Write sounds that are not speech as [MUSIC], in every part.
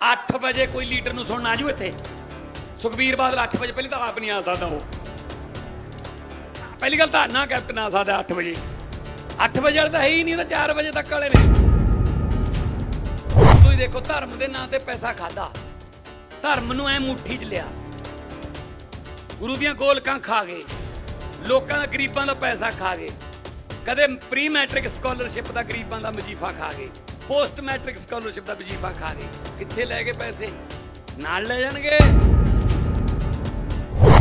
8 ਵਜੇ ਕੋਈ ਲੀਡਰ ਨੂੰ ਸੁਣਨ ਆਜੂ ਇੱਥੇ? ਸੁਖਬੀਰ ਬਾਦਲ 8 ਵਜੇ, ਪਹਿਲੇ ਤਾਂ ਆਪ ਨਹੀਂ ਆ ਸਕਦਾ ਉਹ। ਪਹਿਲੀ ਗੱਲ ਤਾਂ ਨਾ ਕੈਪਟਨ ਆ ਸਕਦਾ 8 ਵਜੇ। 8 ਵਜੇ ਵਾਲਾ ਤਾਂ ਹੈ ਹੀ ਨਹੀਂ, ਉਹ ਤਾਂ 4 ਵਜੇ ਤੱਕ ਵਾਲੇ ਨੇ। ਤੁਸੀਂ ਦੇਖੋ, ਧਰਮ ਦੇ ਨਾਂ ਤੇ ਪੈਸਾ ਖਾਦਾ ਧਰਮ ਨੂੰ ਐ ਮੁੱਠੀ 'ਚ ਲਿਆ। ਗੁਰੂ ਦੀਆਂ ਗੋਲਕਾਂ ਖਾ ਗਏ। ਲੋਕਾਂ ਦਾ, ਗਰੀਬਾਂ ਦਾ ਪੈਸਾ ਖਾ ਗਏ। ਕਦੇ ਪ੍ਰੀ ਮੈਟ੍ਰਿਕ ਸਕਾਲਰਸ਼ਿਪ ਦਾ ਗਰੀਬਾਂ ਦਾ ਵਜੀਫਾ ਖਾ ਗਏ। ਪੋਸਟ ਮੈਟ੍ਰਿਕ ਸਕਾਲਰਸ਼ਿਪ ਦਾ ਵਜੀਫਾ ਖਾ ਗਏ। ਕਿੱਥੇ ਲੈ ਗਏ ਪੈਸੇ? ਨਾਲ ਲੈ ਜਾਣਗੇ।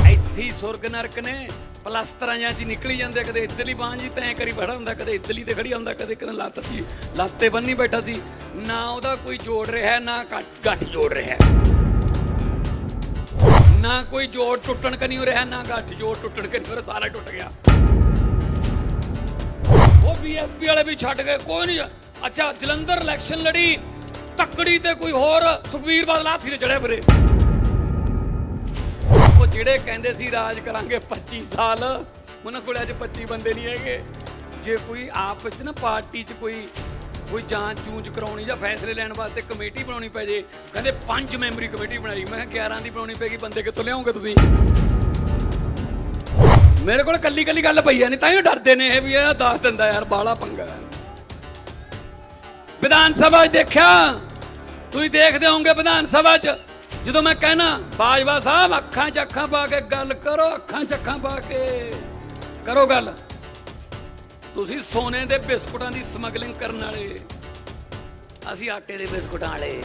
ਇੱਥੇ ਹੀ ਸੁਰਗ ਨਰਕ ਨੇ। ਪਲਸਤਰਾਂ ਜਾਂ ਚ ਨਿਕਲੀ ਜਾਂਦੇ ਕਦੇ ਇੱਧਰਲੀ ਬਾਂਹ ਜੀ ਤੈਂ ਕਰੀ ਖੜਾ ਹੁੰਦਾ, ਕਦੇ ਇੱਧਰਲੀ ਤੇ ਖੜੀ ਹੁੰਦਾ, ਕਦੇ ਕਦੇ ਲੱਤ ਦੀ ਲੱਤੇ ਬੰਨੀ ਬੈਠਾ ਸੀ। ਨਾ ਉਹਦਾ ਕੋਈ ਜੋੜ ਰਿਹਾ, ਨਾ ਗੱਠ- ਗੱਠ ਜੋੜ ਰਿਹਾ। ਨਾ ਕੋਈ ਜੋੜ ਟੁੱਟਣ ਕਨੀ ਹੋ ਰਿਹਾ, ਨਾ ਗੱਠ ਜੋੜ ਟੁੱਟਣ ਕਨੀ ਹੋ ਰਿਹਾ, ਸਾਰਾ ਟੁੱਟ ਗਿਆ। ਉਹ ਬੀਐਸਪੀ ਵਾਲੇ ਵੀ ਛੱਡ ਗਏ। ਕੋਈ ਨਹੀਂ ਅੱਛਾ, ਜਲੰਧਰ ਇਲੈਕਸ਼ਨ ਲੜੀ, ਤੱਕੜੀ ਤੇ ਕੋਈ ਹੋਰ ਸੁਖਵੀਰ ਬਾਦਲ ਹਾਥੀ ਤੇ ਚੜਿਆ ਫਿਰੇ। ਉਹ ਜਿਹੜੇ ਕਹਿੰਦੇ ਸੀ, ਰਾਜ ਕਰਾਂਗੇ 25 ਸਾਲ, ਉਹਨਾਂ ਕੋਲ ਅੱਜ 25 ਬੰਦੇ ਨਹੀਂ ਹੈਗੇ। ਜੇ ਕੋਈ ਆਪ ਵਿੱਚ ਨਾ ਪਾਰਟੀ 'ਚ ਕੋਈ ਕੋਈ ਜਾਂਚ ਜੂੰਚ ਕਰਾਉਣੀ ਜਾਂ ਫੈਸਲੇ ਲੈਣ ਵਾਸਤੇ ਕਮੇਟੀ ਬਣਾਉਣੀ ਪੈ ਜੇ, ਕਹਿੰਦੇ ਪੰਜ ਮੈਂਬਰੀ ਕਮੇਟੀ ਬਣਾਈ, ਮੈਂ ਕਿਹਾ 11 ਦੀ ਬਣਾਉਣੀ ਪੈਗੀ ਬੰਦੇ ਕਿੱਥੋਂ ਲਿਆਉਂਗੇ ਤੁਸੀਂ? ਮੇਰੇ ਕੋਲ ਕੱਲੀ ਕੱਲੀ ਗੱਲ ਪਈ ਆ, ਨਹੀਂ ਤਾਂ ਹੀ ਡਰਦੇ ਨੇ ਇਹ ਵੀ ਇਹ ਦੱਸ ਦਿੰਦਾ ਯਾਰ ਬਾਲਾ ਪੰਗਾ ਵਿਧਾਨ ਸਭਾ 'ਚ ਦੇਖਿਆ? ਤੁਸੀਂ ਦੇਖਦੇ ਹੋਵੋਗੇ ਵਿਧਾਨ ਸਭਾ 'ਚ, ਜਦੋਂ ਮੈਂ ਕਹਿਣਾ, ਬਾਜਵਾ ਸਾਹਿਬ, ਅੱਖਾਂ 'ਚ ਅੱਖਾਂ ਪਾ ਕੇ ਗੱਲ ਕਰੋ, ਅੱਖਾਂ 'ਚ ਅੱਖਾਂ ਪਾ ਕੇ। ਕਰੋ ਗੱਲ। ਤੁਸੀਂ ਸੋਨੇ ਦੇ ਬਿਸਕੁਟਾਂ ਦੀ ਸਮਗਲਿੰਗ ਕਰਨ ਵਾਲੇ। ਅਸੀਂ ਆਟੇ ਦੇ ਬਿਸਕੁਟਾਂ ਵਾਲੇ।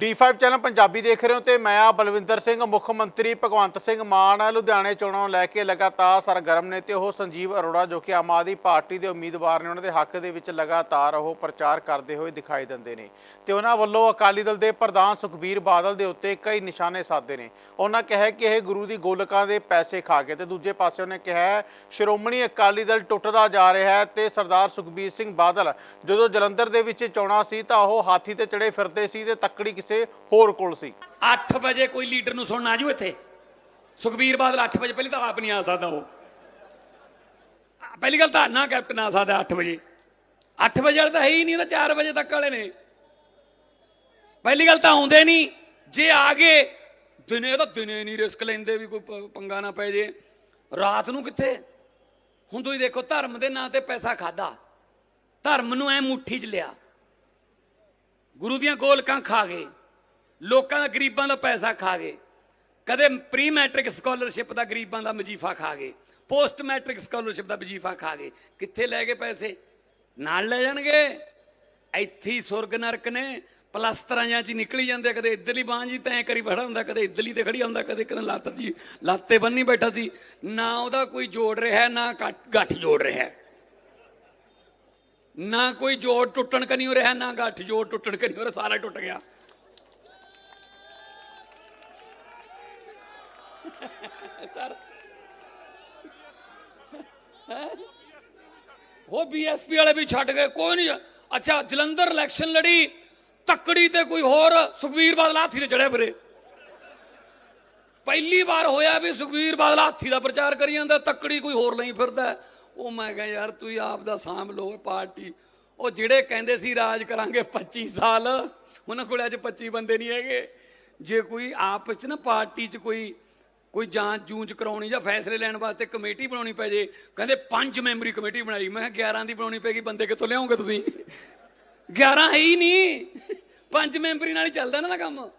D5 ਚੈਨਲ ਪੰਜਾਬੀ ਦੇਖ ਰਹੇ ਹੋ ਤੇ ਮੈਂ ਆ ਬਲਵਿੰਦਰ ਸਿੰਘ, ਮੁੱਖ ਮੰਤਰੀ ਭਗਵੰਤ ਸਿੰਘ ਮਾਨ, ਲੁਧਿਆਣੇ ਚੋਣਾਂ ਨੂੰ ਲੈ ਕੇ ਲਗਾਤਾਰ ਸਰਗਰਮ ਨੇ ਤੇ ਉਹ ਸੰਜੀਵ ਅਰੋੜਾ ਜੋ ਕਿ ਆਮ ਆਦਮੀ ਪਾਰਟੀ ਦੇ ਉਮੀਦਵਾਰ ਨੇ, ਉਹਨਾਂ ਦੇ ਹੱਕ ਦੇ ਵਿੱਚ ਲਗਾਤਾਰ ਉਹ ਪ੍ਰਚਾਰ ਕਰਦੇ ਹੋਏ ਦਿਖਾਈ ਦਿੰਦੇ ਨੇ। ਤੇ ਉਹਨਾਂ ਵੱਲੋਂ ਅਕਾਲੀ ਦਲ ਦੇ ਪ੍ਰਧਾਨ ਸੁਖਬੀਰ ਬਾਦਲ ਦੇ ਉੱਤੇ ਕਈ ਨਿਸ਼ਾਨੇ ਸਾਧੇ ਨੇ। ਉਹਨਾਂ ਕਿਹਾ ਕਿ ਇਹ ਗੁਰੂ ਦੀ ਗੋਲਕਾਂ ਦੇ ਪੈਸੇ ਖਾ ਕੇ ਤੇ ਦੂਜੇ ਪਾਸੇ ਉਹਨੇ ਕਿਹਾ, ਸ਼੍ਰੋਮਣੀ ਅਕਾਲੀ ਦਲ ਟੁੱਟਦਾ ਜਾ ਰਿਹਾ ਹੈ ਤੇ ਸਰਦਾਰ ਸੁਖਬੀਰ ਸਿੰਘ ਬਾਦਲ ਜਦੋਂ ਜਲੰਧਰ ਦੇ ਵਿੱਚ ਚੋਣਾਂ ਸੀ ਤਾਂ ਉਹ ਹਾਥੀ ਤੇ ਚੜੇ ਫਿਰਦੇ ਸੀ ਤੇ ਤੱਕੜੀ ਕਿਸੇ ਹੋਰ ਕੋਲ ਸੀ। 8 ਵਜੇ ਕੋਈ ਲੀਡਰ ਨੂੰ ਸੁਣਨ ਆਜੂ ਇੱਥੇ? ਸੁਖਬੀਰ ਬਾਦਲ 8 ਵਜੇ, ਪਹਿਲੀ ਤਾਂ ਆਪ ਨਹੀਂ ਆ ਸਕਦਾ ਉਹ। ਪਹਿਲੀ ਗੱਲ ਤਾਂ ਨਾ ਕੈਪਟਨ ਆ ਸਕਦਾ 8 ਵਜੇ। 8 ਵਜੇ ਵਾਲਾ ਤਾਂ ਹੈ ਹੀ ਨਹੀਂ, ਉਹ ਤਾਂ 4 ਵਜੇ ਤੱਕ ਵਾਲੇ ਨੇ। ਪਹਿਲੀ ਗੱਲ ਤਾਂ ਆਉਂਦੇ ਨਹੀਂ। ਜੇ ਆ ਗਏ, ਦਿਨੇ ਤਾਂ ਦਿਨੇ ਨਹੀਂ ਰਿਸਕ ਲੈਂਦੇ ਵੀ ਕੋਈ ਪੰਗਾ ਨਾ ਪੈ ਜੇ। ਰਾਤ ਨੂੰ ਕਿੱਥੇ? ਹੁਣ ਤੁਸੀਂ ਦੇਖੋ, ਧਰਮ ਦੇ ਨਾਂ ਤੇ ਪੈਸਾ ਖਾਦਾ ਧਰਮ ਨੂੰ ਐ ਮੁੱਠੀ 'ਚ ਲਿਆ। ਗੁਰੂ ਦੀਆਂ ਗੋਲਕਾਂ ਖਾ ਗਏ। ਲੋਕਾਂ ਦਾ ਗਰੀਬਾਂ ਦਾ ਪੈਸਾ ਖਾ ਗਏ। ਕਦੇ ਪ੍ਰੀ ਮੈਟ੍ਰਿਕ ਸਕਾਲਰਸ਼ਿਪ ਦਾ ਗਰੀਬਾਂ ਦਾ ਵਜੀਫਾ ਖਾ ਗਏ। ਪੋਸਟ ਮੈਟ੍ਰਿਕ ਸਕਾਲਰਸ਼ਿਪ ਦਾ ਵਜੀਫਾ ਖਾ ਗਏ। ਕਿੱਥੇ ਲੈ ਗਏ ਪੈਸੇ? ਨਾਲ ਲੈ ਜਾਣਗੇ। ਇੱਥੇ ਸੁਰਗ ਨਰਕ ਨੇ। ਪਲਸਤਰਾਂ ਜਾਂ ਚ ਨਿਕਲੀ ਜਾਂਦੇ ਕਦੇ ਇੱਧਰਲੀ ਬਾਂਹ ਜੀ ਤੈਂ ਕਰੀ ਬੈਠਾ ਹੁੰਦਾ। ਕਦੇ ਇੱਧਰਲੀ ਤੇ ਖੜੀ ਹੁੰਦਾ। ਕਦੇ ਕਦੇ ਲੱਤ ਦੀ ਲੱਤੇ ਬੰਨੀ ਬੈਠਾ ਸੀ। ਨਾ ਉਹਦਾ ਕੋਈ ਜੋੜ ਰਿਹਾ, ਨਾ ਗੱਠ- ਗੱਠ ਜੋੜ ਰਿਹਾ। ਨਾ ਕੋਈ ਜੋੜ ਟੁੱਟਣ ਕਨੀ ਹੋ ਰਿਹਾ, ਨਾ ਗੱਠ ਜੋੜ ਟੁੱਟਣ ਕਨੀ ਹੋ ਰਿਹਾ। ਸਾਰਾ ਟੁੱਟ ਗਿਆ। ਸਰ [LAUGHS] ਉਹ ਬੀਐਸਪੀ ਵਾਲੇ ਵੀ ਛੱਡ ਗਏ, ਕੋਈ ਨਹੀਂ। ਅੱਛਾ, ਜਲੰਧਰ ਇਲੈਕਸ਼ਨ ਲੜੀ, ਤੱਕੜੀ ਤੇ ਕੋਈ ਹੋਰ ਸੁਖਵੀਰ ਬਾਦਲ ਹਾਥੀ ਤੇ ਚੜਿਆ ਫਿਰੇ। ਪਹਿਲੀ ਵਾਰ ਹੋਇਆ ਵੀ ਸੁਖਵੀਰ ਬਾਦਲ ਹਾਥੀ ਦਾ ਪ੍ਰਚਾਰ ਕਰੀ ਜਾਂਦਾ, ਤੱਕੜੀ ਕੋਈ ਹੋਰ ਲਈ ਫਿਰਦਾ। ਉਹ ਮੈਂ ਕਿਹਾ, ਯਾਰ ਤੂੰ ਆਪ ਦਾ ਸਾਂਭ ਲੋ ਪਾਰਟੀ। ਉਹ ਜਿਹੜੇ ਕਹਿੰਦੇ ਸੀ ਰਾਜ ਕਰਾਂਗੇ 25 ਸਾਲ, ਉਹਨਾਂ ਕੋਲ ਅੱਜ 25 ਬੰਦੇ ਨਹੀਂ ਹੈਗੇ। ਜੇ ਕੋਈ ਆਪ ਚ ਨਾ ਪਾਰਟੀ 'ਚ ਕੋਈ ਕੋਈ ਜਾਂਚ ਜੂੰਚ ਕਰਾਉਣੀ ਜਾਂ ਫੈਸਲੇ ਲੈਣ ਵਾਸਤੇ ਕਮੇਟੀ ਬਣਾਉਣੀ ਪੈ ਜੇ, ਕਹਿੰਦੇ ਪੰਜ ਮੈਂਬਰੀ ਕਮੇਟੀ ਬਣਾਈ। ਮੈਂ ਕਿਹਾ 11 ਦੀ ਬਣਾਉਣੀ ਪੈਗੀ ਬੰਦੇ ਕਿੱਥੋਂ ਲਿਆਉਂਗੇ ਤੁਸੀਂ? 11 ਹੈ ਹੀ ਨਹੀਂ। ਪੰਜ ਮੈਂਬਰੀ ਨਾਲ ਹੀ ਚੱਲਦਾ ਨਾ ਦਾ ਕੰਮ।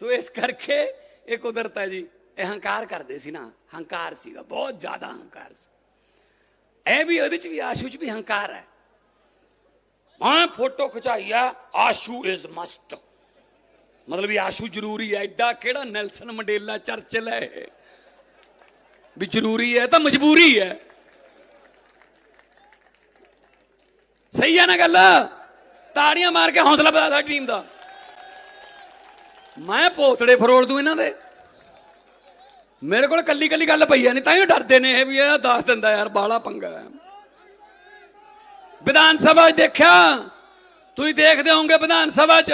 ਸੋ ਇਸ ਕਰਕੇ ਇਹ ਕੁਦਰਤ ਹੈ ਜੀ, ਇਹ ਹੰਕਾਰ ਕਰਦੇ ਸੀ ਨਾ, ਹੰਕਾਰ ਸੀਗਾ, ਬਹੁਤ ਜ਼ਿਆਦਾ ਹੰਕਾਰ ਸੀ। ਇਹ ਵੀ ਉਹਦੇ ਚ ਵੀ, ਆਸ਼ੂ ਚ ਵੀ ਹੰਕਾਰ ਹੈ। ਮੈਂ ਫੋਟੋ ਖਿਚਾਈ ਆ, ਆਸ਼ੂ ਇਜ਼ ਮਸਟ ਮਤਲਬ ਇਹ ਆਸ਼ੂ ਜ਼ਰੂਰੀ ਹੈ ਐਡਾ ਕਿਹੜਾ ਨੈਲਸਨ ਮੰਡੇਲਾ ਚਰਚਲ ਹੈ ਇਹ? ਵੀ ਜ਼ਰੂਰੀ ਹੈ ਤਾਂ ਮਜਬੂਰੀ ਹੈ। ਸਹੀ ਹੈ ਨਾ ਗੱਲ? ਤਾੜੀਆਂ ਮਾਰ ਕੇ ਹੌਸਲਾ ਵਧਾ ਸਾਡੀ ਟੀਮ ਦਾ। ਮੈਂ ਪੋਤੜੇ ਫਰੋੜ ਦੂੰ ਇਹਨਾਂ ਦੇ। ਮੇਰੇ ਕੋਲ ਕੱਲੀ ਕੱਲੀ ਗੱਲ ਪਈ ਆ ਨਹੀਂ ਤਾਂ ਹੀ ਡਰਦੇ ਨੇ ਇਹ ਵੀ ਇਹ ਦੱਸ ਦਿੰਦਾ ਯਾਰ ਬਾਲਾ ਪੰਗਾ ਹੈ। ਵਿਧਾਨ ਸਭਾ 'ਚ ਦੇਖਿਆ? ਤੁਸੀਂ ਦੇਖਦੇ ਹੋਵੋਗੇ ਵਿਧਾਨ ਸਭਾ 'ਚ।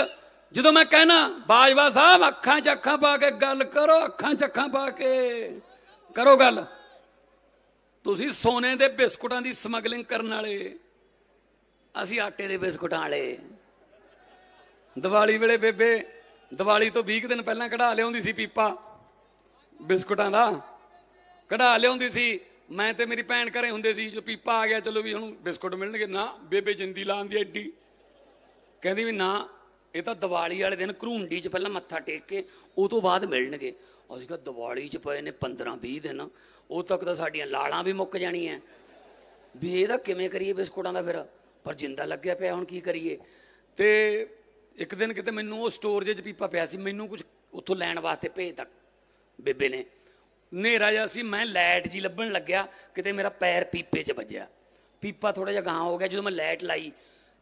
ਜਦੋਂ ਮੈਂ ਕਹਿਣਾ, ਬਾਜਵਾ ਸਾਹਿਬ, ਅੱਖਾਂ 'ਚ ਅੱਖਾਂ ਪਾ ਕੇ ਗੱਲ ਕਰੋ, ਅੱਖਾਂ 'ਚ ਅੱਖਾਂ ਪਾ ਕੇ। ਕਰੋ ਗੱਲ। ਤੁਸੀਂ ਸੋਨੇ ਦੇ ਬਿਸਕੁਟਾਂ ਦੀ ਸਮਗਲਿੰਗ ਕਰਨ ਵਾਲੇ। ਅਸੀਂ ਆਟੇ ਦੇ ਬਿਸਕੁਟਾਂ ਵਾਲੇ। ਦੀਵਾਲੀ ਵੇਲੇ ਬੇਬੇ, ਦੀਵਾਲੀ ਤੋਂ 20 ਕੁ ਦਿਨ ਪਹਿਲਾਂ ਕਢਾ ਲਿਆਉਂਦੀ ਸੀ ਪੀਪਾ, ਬਿਸਕੁਟਾਂ ਦਾ। ਕਢਾ ਲਿਆਉਂਦੀ ਸੀ। ਮੈਂ ਤੇ ਮੇਰੀ ਭੈਣ ਘਰੇ ਹੁੰਦੇ ਸੀ, ਜੋ ਪੀਪਾ ਆ ਗਿਆ, ਚਲੋ ਵੀ ਹੁਣ ਬਿਸਕੁਟ ਮਿਲਣਗੇ। ਨਾ, ਬੇਬੇ ਜਿੰਦੀ ਲਾਉਂਦੀ ਐਡੀ। ਕਹਿੰਦੀ ਵੀ ਨਾ ਇਹ ਤਾਂ ਦੀਵਾਲੀ ਵਾਲੇ ਦਿਨ ਘਰੂੰਡੀ 'ਚ ਪਹਿਲਾਂ ਮੱਥਾ ਟੇਕ ਕੇ ਉਹ ਤੋਂ ਬਾਅਦ ਮਿਲਣਗੇ। ਅਸੀਂ ਕਿਹਾ ਦੀਵਾਲੀ 'ਚ ਪਏ ਨੇ 15 20 ਦਿਨ, ਉਹ ਤੱਕ ਤਾਂ ਸਾਡੀਆਂ ਲਾਲਾਂ ਵੀ ਮੁੱਕ ਜਾਣੀਆਂ। ਵੀ ਇਹਦਾ ਕਿਵੇਂ ਕਰੀਏ ਬਿਸਕੁਟਾਂ ਦਾ ਫਿਰ? ਪਰ ਜਿੰਦਾ ਲੱਗਿਆ ਪਿਆ, ਹੁਣ ਕੀ ਕਰੀਏ? ਤੇ ਇੱਕ ਦਿਨ ਕਿਤੇ ਮੈਨੂੰ ਉਹ ਸਟੋਰ ਜੇ 'ਚ ਪੀਪਾ ਪਿਆ ਸੀ, ਮੈਨੂੰ ਕੁਝ ਉੱਥੋਂ ਲੈਣ ਵਾਸਤੇ ਭੇਜਤਾ ਬੇਬੇ ਨੇ। ਹਨੇਰਾ ਜਿਹਾ ਸੀ, ਮੈਂ ਲਾਈਟ ਜੀ ਲੱਭਣ ਲੱਗਿਆ, ਕਿਤੇ ਮੇਰਾ ਪੈਰ ਪੀਪੇ 'ਚ ਵੱਜਿਆ। ਪੀਪਾ ਥੋੜਾ ਜਿਹਾ ਗਾਂ ਹੋ ਗਿਆ, ਜਦੋਂ ਮੈਂ ਲਾਈਟ ਲਾਈ,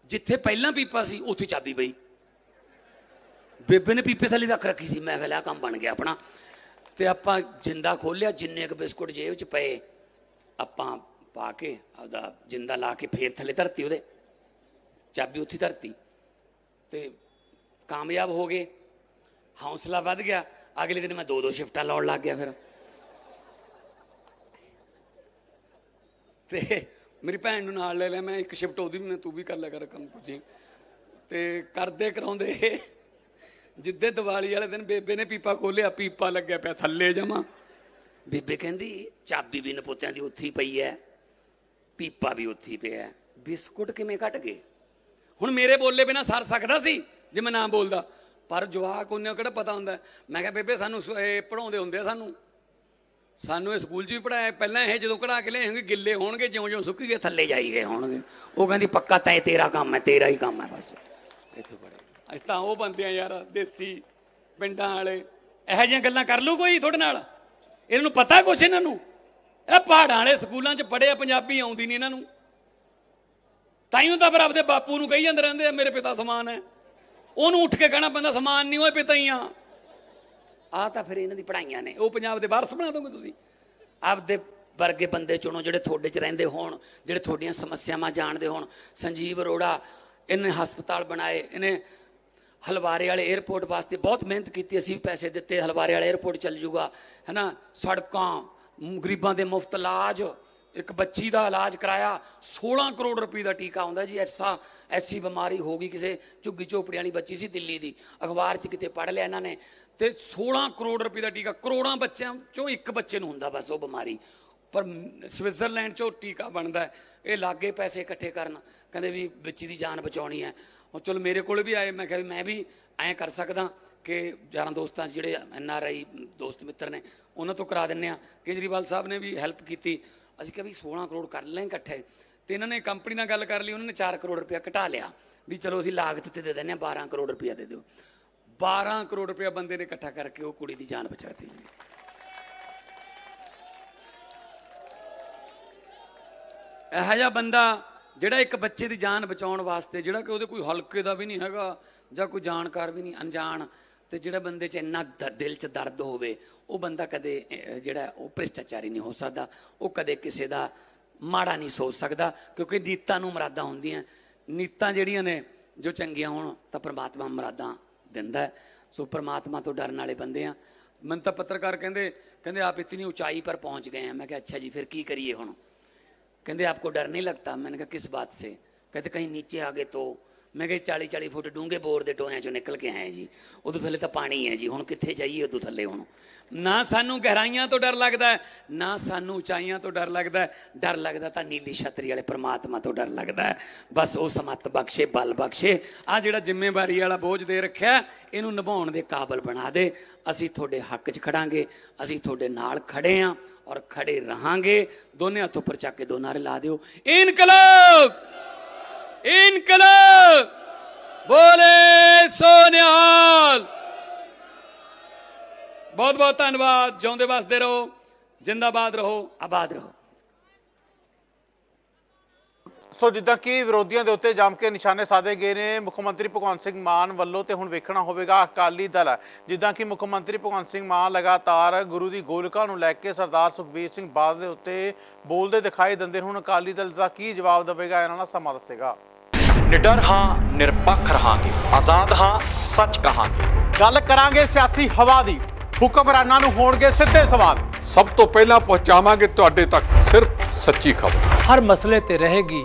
ਜਿੱਥੇ ਪਹਿਲਾਂ ਪੀਪਾ ਸੀ, ਉੱਥੇ ਚਾਬੀ ਪਈ। ਬੇਬੇ ਨੇ ਪੀਪੇ ਥੱਲੇ ਰੱਖ ਰੱਖੀ ਸੀ। ਮੈਂ ਕਿਹਾ ਆਹ ਕੰਮ ਬਣ ਗਿਆ ਆਪਣਾ। ਤੇ ਆਪਾਂ ਜਿੰਦਾ ਖੋਲਿਆ ਜਿੰਨੇ ਕੁ ਬਿਸਕੁਟ ਜੇਬ 'ਚ ਪਏ, ਆਪਾਂ ਪਾ ਕੇ ਆਪਦਾ ਜਿੰਦਾ ਲਾ ਕੇ ਫੇਰ ਥੱਲੇ ਧਰਤੀ ਉਹਦੇ। ਚਾਬੀ ਉੱਥੇ ਧਰਤੀ। ਤੇ ਕਾਮਯਾਬ ਹੋ ਗਏ। ਹੌਸਲਾ ਵੱਧ ਗਿਆ। ਅਗਲੇ ਦਿਨ ਮੈਂ ਦੋ ਦੋ ਸ਼ਿਫਟਾਂ ਲਾਉਣ ਲੱਗ ਗਿਆ ਫਿਰ। ਤੇ ਮੇਰੀ ਭੈਣ ਨੂੰ ਨਾਲ ਲੈ ਲਿਆ ਮੈਂ ਇੱਕ ਸ਼ਿਫਟ ਉਹਦੀ ਵੀ ਮੈਂ, ਤੂੰ ਵੀ ਕਰ ਲਿਆ ਕਰ ਕੰਮ ਪੁੱਜੀ ਤੇ ਕਰਦੇ ਕਰਾਉਂਦੇ। ਜਿੱਦੇ ਦੀਵਾਲੀ ਵਾਲੇ ਦਿਨ ਬੇਬੇ ਨੇ ਪੀਪਾ ਖੋਲਿਆ ਪੀਪਾ ਲੱਗਿਆ ਪਿਆ ਥੱਲੇ ਜਮਾ। ਬੇਬੇ ਕਹਿੰਦੀ ਚਾਬੀ ਵੀ ਨਪੋਤਿਆਂ ਦੀ ਉੱਥੇ ਪਈ ਐ ਪੀਪਾ ਵੀ ਉੱਥੇ ਪਿਆ। ਬਿਸਕੁਟ ਕਿਵੇਂ ਘਟ ਗਏ? ਹੁਣ ਮੇਰੇ ਬੋਲੇ ਬਿਨਾ ਸਰ ਸਕਦਾ ਸੀ ਜੇ ਮੈਂ ਨਾ ਬੋਲਦਾ। ਪਰ ਜਵਾਕ ਉਹਨੇ ਕਿਹੜਾ ਪਤਾ ਹੁੰਦਾ ਮੈਂ ਕਿਹਾ ਬੇਬੇ ਸਾਨੂੰ ਪੜਾਉਂਦੇ ਹੁੰਦੇ ਆ ਸਾਨੂੰ। ਸਾਨੂੰ ਇਹ ਸਕੂਲ 'ਚ ਵੀ ਪੜਾਇਆ ਪਹਿਲਾਂ ਇਹ ਜਦੋਂ ਕਢਾ ਕੇ ਲਿਆਏਗੇ ਗਿੱਲੇ ਹੋਣਗੇ ਜਿਉਂ-ਜਿਉਂ ਸੁੱਕੀ ਗਏ ਥੱਲੇ ਜਾਈ ਗਏ ਹੋਣਗੇ। ਉਹ ਕਹਿੰਦੀ ਪੱਕਾ ਤੈਂ ਤੇਰਾ ਕੰਮ ਹੈ ਤੇਰਾ ਹੀ ਕੰਮ ਹੈ ਬਸ। ਇੱਥੇ ਪੜੇ ਅਸੀਂ ਤਾਂ ਉਹ ਬੰਦੇ ਆ ਯਾਰ, ਦੇਸੀ ਪਿੰਡਾਂ ਵਾਲੇ। ਇਹੋ ਜਿਹੀਆਂ ਗੱਲਾਂ ਕਰ ਲੂ ਕੋਈ ਤੁਹਾਡੇ ਨਾਲ? ਇਹਨਾਂ ਨੂੰ ਪਤਾ ਕੁਛ ਇਹਨਾਂ ਨੂੰ? ਇਹ ਪਹਾੜਾਂ ਵਾਲੇ ਸਕੂਲਾਂ 'ਚ ਪੜਿਆ ਪੰਜਾਬੀ ਆਉਂਦੀ ਨਹੀਂ ਇਹਨਾਂ ਨੂੰ। ਤਾਈਓ ਤਾਂ ਫਿਰ ਆਪਦੇ ਬਾਪੂ ਨੂੰ ਕਹੀ ਜਾਂਦੇ ਰਹਿੰਦੇ ਆ, ਮੇਰੇ ਪਿਤਾ ਸਮਾਨ ਹੈ। ਉਹਨੂੰ ਉੱਠ ਕੇ ਕਹਿਣਾ ਪੈਂਦਾ, ਸਮਾਨ ਨਹੀਂ ਹੋਏ ਪਿਤਾ ਹੀ ਆ। ਆ ਤਾਂ ਫਿਰ ਇਹਨਾਂ ਦੀ ਪੜਾਈਆਂ ਨੇ। ਉਹ ਪੰਜਾਬ ਦੇ ਵਾਰਸ ਬਣਾ ਦੋਗੇ ਤੁਸੀਂ। ਆਪਦੇ ਵਰਗੇ ਬੰਦੇ ਚੁਣੋ ਜਿਹੜੇ ਤੁਹਾਡੇ 'ਚ ਰਹਿੰਦੇ ਹੋਣ, ਜਿਹੜੇ ਤੁਹਾਡੀਆਂ ਸਮੱਸਿਆਵਾਂ ਜਾਣਦੇ ਹੋਣ। ਸੰਜੀਵ ਅਰੋੜਾ ਇਹਨੇ ਹਸਪਤਾਲ ਬਣਾਏ, ਇਹਨੇ ਹਲਵਾਰੇ ਵਾਲੇ 에ਅਰਪੋਰਟ ਵਾਸਤੇ ਬਹੁਤ ਮਿਹਨਤ ਕੀਤੀ ਅਸੀਂ ਵੀ ਪੈਸੇ ਦਿੱਤੇ ਹਲਵਾਰੇ ਵਾਲੇ 에ਅਰਪੋਰਟ ਚੱਲ ਜੂਗਾ ਹੈਨਾ? ਸੜਕਾਂ ਮ, ਗਰੀਬਾਂ ਦੇ ਮੁਫਤ ਇਲਾਜ ਇੱਕ ਬੱਚੀ ਦਾ ਇਲਾਜ ਕਰਾਇਆ 16 ਕਰੋੜ ਰੁਪਏ ਦਾ ਟੀਕਾ ਆਉਂਦਾ ਜੀ ਐਸਾ ਐਸੀ ਬਿਮਾਰੀ ਹੋ ਗਈ ਕਿਸੇ ਝੁੱਗੀ ਝੋਪੜੀ ਵਾਲੀ ਬੱਚੀ ਸੀ ਦਿੱਲੀ ਦੀ ਅਖਬਾਰ 'ਚ ਕਿਤੇ ਪੜ੍ਹ ਲਿਆ ਇਹਨਾਂ ਨੇ ਤੇ 16 ਕਰੋੜ ਰੁਪਏ ਦਾ ਟੀਕਾ ਕਰੋੜਾਂ ਬੱਚਿਆਂ ਚੋਂ ਇੱਕ ਬੱਚੇ ਨੂੰ ਹੁੰਦਾ ਬਸ ਉਹ ਬਿਮਾਰੀ ਪਰ ਸਵਿਟਜ਼ਰਲੈਂਡ 'ਚੋਂ ਟੀਕਾ ਬਣਦਾ ਇਹ ਲਾਗੇ ਪੈਸੇ ਇਕੱਠੇ ਕਰਨ ਕਹਿੰਦੇ ਵੀ ਬੱਚੀ ਦੀ ਜਾਨ ਬਚਾਉਣੀ ਹੈ ਹੁਣ ਚਲੋ ਮੇਰੇ ਕੋਲ ਵੀ ਆਏ, ਮੈਂ ਕਿਹਾ ਵੀ ਮੈਂ ਵੀ ਐਂ ਕਰ ਸਕਦਾ ਕਿ ਯਾਰਾਂ ਦੋਸਤਾਂ 'ਚ ਜਿਹੜੇ ਐਨ ਆਰ ਆਈ ਦੋਸਤ ਮਿੱਤਰ ਨੇ, ਉਹਨਾਂ ਤੋਂ ਕਰਾ ਦਿੰਨੇ ਆ। ਕੇਜਰੀਵਾਲ ਸਾਹਿਬ ਨੇ ਵੀ ਹੈਲਪ ਕੀਤੀ। ਅਸੀਂ ਕਿਹਾ ਵੀ 16 ਕਰੋੜ ਕਰ ਲੈ ਇਕੱਠੇ। ਤੇ ਇਹਨਾਂ ਨੇ ਕੰਪਨੀ ਨਾਲ ਗੱਲ ਕਰ ਲਈ, ਉਹਨਾਂ ਨੇ 4 ਕਰੋੜ ਰੁਪਇਆ ਘਟਾ ਲਿਆ। ਵੀ ਚਲੋ ਅਸੀਂ ਲਾਗਤ ਤੇ ਦੇ ਦਿੰਨੇ ਆ 12 ਕਰੋੜ ਰੁਪਇਆ ਦੇ ਦਿਓ। 12 ਕਰੋੜ ਰੁਪਇਆ ਬੰਦੇ ਨੇ ਇਕੱਠਾ ਕਰਕੇ ਉਹ ਕੁੜੀ ਦੀ ਜਾਨ ਬਚਾਤੀ। ਇਹੋ ਜਿਹਾ ਬੰਦਾ ਜਿਹੜਾ ਇੱਕ ਬੱਚੇ ਦੀ ਜਾਨ ਬਚਾਉਣ ਵਾਸਤੇ, ਜਿਹੜਾ ਕਿ ਉਹਦੇ ਕੋਈ ਹਲਕੇ ਦਾ ਵੀ ਨਹੀਂ ਹੈਗਾ, ਜਾਂ ਕੋਈ ਜਾਣਕਾਰ ਵੀ ਨਹੀਂ, ਅਣਜਾਣ, ਤੇ ਜਿਹੜਾ ਬੰਦੇ 'ਚ ਇੰਨਾ ਦ- ਦਿਲ 'ਚ ਦਰਦ ਹੋਵੇ, ਉਹ ਬੰਦਾ ਕਦੇ ਜਿਹੜਾ ਉਹ ਭ੍ਰਿਸ਼ਟਾਚਾਰੀ ਨਹੀਂ ਹੋ ਸਕਦਾ। ਉਹ ਕਦੇ ਕਿਸੇ ਦਾ ਮਾੜਾ ਨਹੀਂ ਸੋਚ ਸਕਦਾ, ਕਿਉਂਕਿ ਨੀਤਾਂ ਨੂੰ ਮਰਾਦਾਂ ਹੁੰਦੀਆਂ। ਨੀਤਾਂ ਜਿਹੜੀਆਂ ਨੇ, ਜੋ ਚੰਗੀਆਂ ਹੋਣ, ਤਾਂ ਪ੍ਰਮਾਤਮਾ ਮਰਾਦਾਂ ਦਿੰਦਾ ਸੋ ਪ੍ਰਮਾਤਮਾ ਤੋਂ ਡਰਨ ਵਾਲੇ ਬੰਦੇ ਆ। ਮੈਨੂੰ ਤਾਂ ਪੱਤਰਕਾਰ ਕਹਿੰਦੇ ਕਹਿੰਦੇ, ਆਪ ਇਤਨੀ ਉਚਾਈ ਪਰ ਪਹੁੰਚ ਗਏ ਆ। ਮੈਂ ਕਿਹਾ, ਅੱਛਾ ਜੀ, ਫਿਰ ਕੀ ਕਰੀਏ ਹੁਣ? कहते आपको डर नहीं लगता मैंने कहा किस बात से कहते कहीं नीचे आ गए तो ਮੈਂ ਕਿਹਾ 40 40 ਫੁੱਟ ਡੂੰਘੇ ਬੋਰ ਦੇ ਟੋਇਆਂ ਚੋਂ ਨਿਕਲ ਕੇ ਆਏ ਜੀ ਉਦੋਂ ਥੱਲੇ ਤਾਂ ਪਾਣੀ ਹੈ ਜੀ ਹੁਣ ਕਿੱਥੇ ਜਾਈਏ ਉਦੋਂ ਥੱਲੇ ਹੁਣ ਨਾ ਸਾਨੂੰ ਗਹਿਰਾਈਆਂ ਤੋਂ ਡਰ ਲੱਗਦਾ ਹੈ, ਨਾ ਸਾਨੂੰ ਉਚਾਈਆਂ ਤੋਂ ਡਰ ਲੱਗਦਾ ਹੈ। ਡਰ ਲੱਗਦਾ ਤਾਂ ਨੀਲੀ ਛਤਰੀ ਵਾਲੇ ਪ੍ਰਮਾਤਮਾ ਤੋਂ ਡਰ ਲੱਗਦਾ ਹੈ। ਬਸ ਉਹ ਸਮੱਤ ਬਖਸ਼ੇ ਬਲ ਬਖਸ਼ੇ ਆ ਜਿਹੜਾ ਜ਼ਿੰਮੇਵਾਰੀ ਵਾਲਾ ਬੋਝ ਦੇ ਰੱਖਿਆ ਇਹਨੂੰ ਨਿਭਾਉਣ ਦੇ ਕਾਬਲ ਬਣਾ ਦੇ ਅਸੀਂ ਤੁਹਾਡੇ ਹੱਕ 'ਚ ਖੜਾਂਗੇ ਅਸੀਂ ਤੁਹਾਡੇ ਨਾਲ ਖੜੇ ਆਂ ਔਰ ਖੜੇ ਰਹਾਂਗੇ ਦੋਨੇ ਹੱਥ ਉੱਪਰ ਚੱਕ ਕੇ ਦੋ ਨਾਰੇ ਲਾ ਦਿਓ ਇਨਕਲਾਬ ਇਨਕਲਾਬ ਬੋਲੇ ਸੋਨਿਹਾਲ ਬਹੁਤ ਬਹੁਤ ਧੰਨਵਾਦ ਜਿਉਂਦੇ ਵਸਦੇ ਰਹੋ ਜਿੰਦਾਬਾਦ ਰਹੋ ਆਬਾਦ ਰਹੋ ਸੋ ਜਿੱਦਾਂ ਕਿ ਵਿਰੋਧੀਆਂ ਦੇ ਉੱਤੇ ਜੰਮ ਕੇ ਨਿਸ਼ਾਨੇ ਸਾਧੇ ਗਏ ਨੇ ਮੁੱਖ ਮੰਤਰੀ ਭਗਵੰਤ ਸਿੰਘ ਮਾਨ ਵੱਲੋਂ ਤੇ ਹੁਣ ਵੇਖਣਾ ਹੋਵੇਗਾ ਅਕਾਲੀ ਦਲ। ਜਿੱਦਾਂ ਕਿ ਮੁੱਖ ਮੰਤਰੀ ਭਗਵੰਤ ਸਿੰਘ ਮਾਨ ਲਗਾਤਾਰ ਗੁਰੂ ਦੀ ਗੋਲਕਾਂ ਨੂੰ ਲੈ ਕੇ ਸਰਦਾਰ ਸੁਖਬੀਰ ਸਿੰਘ ਬਾਦਲ ਦੇ ਉੱਤੇ ਬੋਲਦੇ ਦਿਖਾਈ ਦਿੰਦੇ। ਹੁਣ ਅਕਾਲੀ ਦਲ ਦਾ ਕੀ ਜਵਾਬ ਦੇਵੇਗਾ ਇਹਨਾਂ ਦਾ ਸਮਾਂ ਦੱਸੇਗਾ। ਨਿਡਰ ਹਾਂ ਨਿਰਪੱਖ ਰਹਾਂਗੇ। ਆਜ਼ਾਦ ਹਾਂ ਸੱਚ ਕਹਾਂਗੇ। ਗੱਲ ਕਰਾਂਗੇ ਸਿਆਸੀ ਹਵਾ ਦੀ। ਹੁਕਮਰਾਨਾਂ ਨੂੰ ਹੋਣਗੇ ਸਿੱਧੇ ਸਵਾਲ। ਸਭ ਤੋਂ ਪਹਿਲਾਂ ਪਹੁੰਚਾਵਾਂਗੇ ਤੁਹਾਡੇ ਤੱਕ ਸਿਰਫ ਸੱਚੀ ਖਬਰ। ਹਰ ਮਸਲੇ ਤੇ ਰਹੇਗੀ